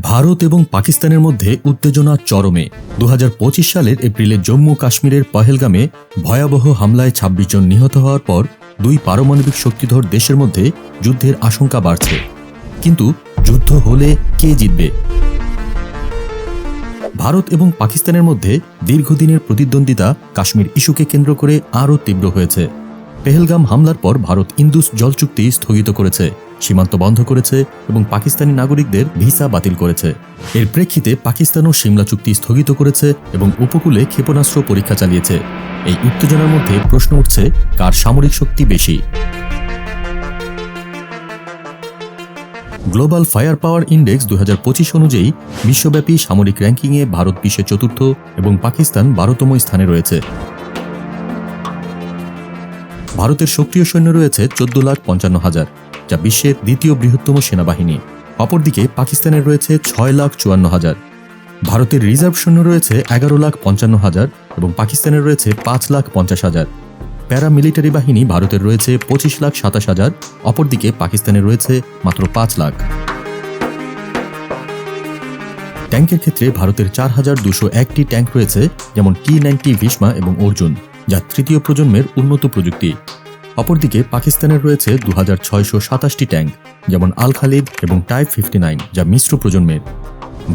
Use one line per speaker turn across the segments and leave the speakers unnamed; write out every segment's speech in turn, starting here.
ভারত এবং পাকিস্তানের মধ্যে উত্তেজনা চরমে। দু হাজার পঁচিশ সালের এপ্রিলে জম্মু কাশ্মীরের পহেলগামে ভয়াবহ হামলায় ২৬ জন নিহত হওয়ার পর দুই পারমাণবিক শক্তিধর দেশের মধ্যে যুদ্ধের আশঙ্কা বাড়ছে। কিন্তু যুদ্ধ হলে কে জিতবে? ভারত এবং পাকিস্তানের মধ্যে দীর্ঘদিনের প্রতিদ্বন্দ্বিতা কাশ্মীর ইস্যুকে কেন্দ্র করে আরও তীব্র হয়েছে। পেহেলগাম হামলার পর ভারত ইন্দুস জল চুক্তি স্থগিত করেছে। সীমান্ত বন্ধ করেছে এবং পাকিস্তানি নাগরিকদের ভিসা বাতিল করেছে। এর প্রেক্ষিতে পাকিস্তানও সিমলা চুক্তি স্থগিত করেছে এবং উপকূলে ক্ষেপণাস্ত্র পরীক্ষা চালিয়েছে। এই উত্তেজনার মধ্যে প্রশ্ন উঠছে, কার সামরিক শক্তি বেশি? গ্লোবাল ফায়ার পাওয়ার ইন্ডেক্স দু হাজার পঁচিশ অনুযায়ী বিশ্বব্যাপী সামরিক র্যাঙ্কিংয়ে ভারত বিশ্বে চতুর্থ এবং পাকিস্তান বারোতম স্থানে রয়েছে। ভারতের সক্রিয় সৈন্য রয়েছে চোদ্দ লাখ পঞ্চান্ন হাজার। যা বিশ্বের দ্বিতীয় বৃহত্তম সেনাবাহিনী। অপরদিকে পাকিস্তানের রয়েছে ছয় লাখ চুয়ান্ন হাজার। ভারতের রিজার্ভ সৈন্য রয়েছে এগারো লাখ পঞ্চান্ন হাজার এবং পাকিস্তানের রয়েছে পাঁচ লাখ পঞ্চাশ হাজার। প্যারামিলিটারি বাহিনী ভারতের রয়েছে পঁচিশ লাখ সাতাশ হাজার, অপরদিকে পাকিস্তানের রয়েছে মাত্র পাঁচ লাখ। ট্যাঙ্কের ক্ষেত্রে ভারতের চার হাজার দুশো একটি ট্যাঙ্ক রয়েছে, যেমন টি নাইনটি, ভীষ্মা এবং অর্জুন, যা তৃতীয় প্রজন্মের উন্নত প্রযুক্তি। অপরদিকে পাকিস্তানের রয়েছে দু হাজার ছয়শো সাতাশটি ট্যাঙ্ক, যেমন আল খালিদ এবং টাইপ ফিফটি নাইন, যা মিশ্র প্রজন্মের।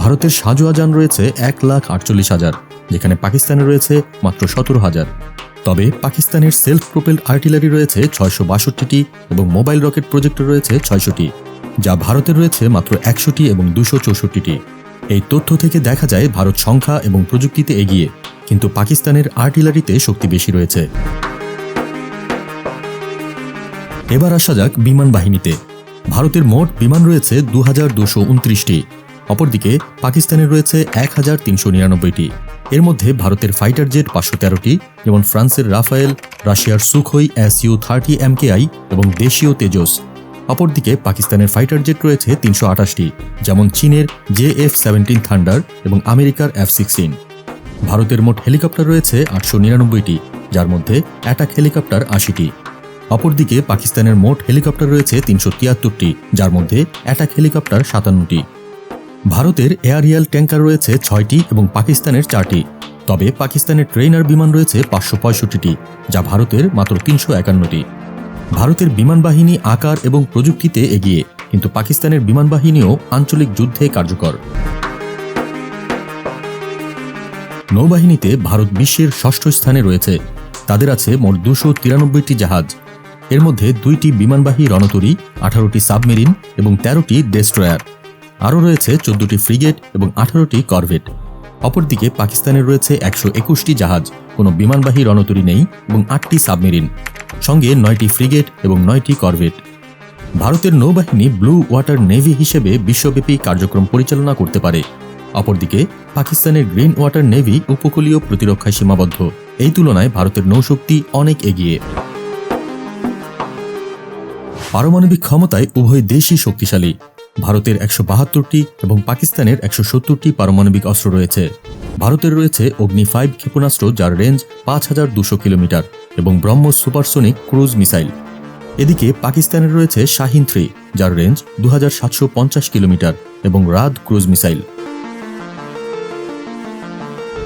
ভারতের সাজোয়াজান রয়েছে এক লাখ আটচল্লিশ হাজার, যেখানে পাকিস্তানে রয়েছে মাত্র সতেরো হাজার। তবে পাকিস্তানের সেলফ প্রোপেলড আর্টিলারি রয়েছে ছয়শো বাষট্টিটি এবং মোবাইল রকেট প্রজেক্টর রয়েছে ছয়শটি, যা ভারতে রয়েছে মাত্র একশোটি এবং দুশো চৌষট্টিটি। এই তথ্য থেকে দেখা যায়, ভারত সংখ্যা এবং প্রযুক্তিতে এগিয়ে, কিন্তু পাকিস্তানের আর্টিলারিতে শক্তি বেশি রয়েছে। এবার আসা যাক বিমান বাহিনীতে। ভারতের মোট বিমান রয়েছে দু হাজার দুশো উনত্রিশটি। অপরদিকে পাকিস্তানের রয়েছে এক হাজার তিনশো নিরানব্বইটি। এর মধ্যে ভারতের ফাইটার জেট পাঁচশো তেরোটি, যেমন ফ্রান্সের রাফায়েল, রাশিয়ার Sukhoi S U thirty M K I এবং দেশীয় তেজস। অপরদিকে পাকিস্তানের ফাইটার জেট রয়েছে তিনশো আঠাশটি, যেমন চীনের জে এফ সেভেন্টিন থান্ডার এবং আমেরিকার এফ সিক্সটিন। ভারতের মোট হেলিকপ্টার রয়েছে আটশো নিরানব্বইটি, যার মধ্যে অ্যাটাক হেলিকপ্টার আশিটি। অপরদিকে পাকিস্তানের মোট হেলিকপ্টার রয়েছে তিনশো তিয়াত্তরটি, যার মধ্যে অ্যাটাক হেলিকপ্টার সাতান্নটি। ভারতের এয়ারিয়াল ট্যাঙ্কার রয়েছে ছয়টি এবং পাকিস্তানের চারটি। তবে পাকিস্তানের ট্রেনার বিমান রয়েছে পাঁচশো পঁয়ষট্টিটি, যা ভারতের মাত্র তিনশো একান্নটি। ভারতের বিমান বাহিনী আকার এবং প্রযুক্তিতে এগিয়ে, কিন্তু পাকিস্তানের বিমান বাহিনীও আঞ্চলিক যুদ্ধে কার্যকর। নৌবাহিনীতে ভারত বিশ্বের ষষ্ঠ স্থানে রয়েছে। তাদের আছে মোট দুশো তিরানব্বইটি জাহাজ। এর মধ্যে দুইটি বিমানবাহী রণতরী, আঠারোটি সাবমেরিন এবং তেরোটি ডেস্ট্রয়ার। আরও রয়েছে চোদ্দটি ফ্রিগেট এবং আঠারোটি করভেট। অপরদিকে পাকিস্তানের রয়েছে একশো একুশটি জাহাজ, কোনো বিমানবাহী রণতরী নেই এবং আটটি সাবমেরিন। সঙ্গে নয়টি ফ্রিগেট এবং নয়টি করভেট। ভারতের নৌবাহিনী ব্লু ওয়াটার নেভি হিসেবে বিশ্বব্যাপী কার্যক্রম পরিচালনা করতে পারে। অপরদিকে পাকিস্তানের গ্রিন ওয়াটার নেভি উপকূলীয় প্রতিরক্ষায় সীমাবদ্ধ। এই তুলনায় ভারতের নৌশক্তি অনেক এগিয়ে। পারমাণবিক ক্ষমতায় উভয় দেশই শক্তিশালী। ভারতের একশো বাহাত্তরটি এবং পাকিস্তানের একশো সত্তরটি পারমাণবিক অস্ত্র রয়েছে। ভারতের রয়েছে অগ্নি ফাইভ ক্ষেপণাস্ত্র যার রেঞ্জ পাঁচ হাজার দুশো কিলোমিটার এবং ব্রহ্ম সুপারসোনিক ক্রুজ মিসাইল। এদিকে পাকিস্তানের রয়েছে শাহিন থ্রি যার রেঞ্জ দু কিলোমিটার এবং রাদ ক্রুজ মিসাইল।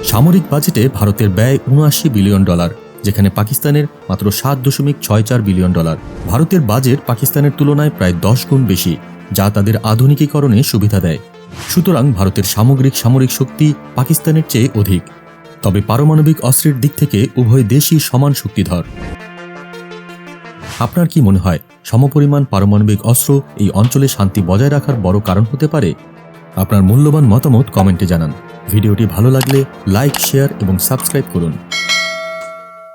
সামরিক বাজেটে ভারতের ব্যয় উনআশি বিলিয়ন ডলার। যেখানে পাকিস্তানের মাত্র সাত দশমিক ছয় চার বিলিয়ন ডলার। ভারতের বাজেট পাকিস্তানের তুলনায় প্রায় দশ গুণ বেশি, যা তাদের আধুনিকীকরণে সুবিধা দেয়। সুতরাং ভারতের সামগ্রিক সামরিক শক্তি পাকিস্তানের চেয়ে অধিক। তবে পারমাণবিক অস্ত্রের দিক থেকে উভয় দেশই সমান শক্তিধর। আপনার কি মনে হয়, সমপরিমাণ পারমাণবিক অস্ত্র এই অঞ্চলে শান্তি বজায় রাখার বড় কারণ হতে পারে? আপনার মূল্যবান মতামত কমেন্টে জানান। ভিডিওটি ভালো লাগলে লাইক, শেয়ার এবং সাবস্ক্রাইব করুন।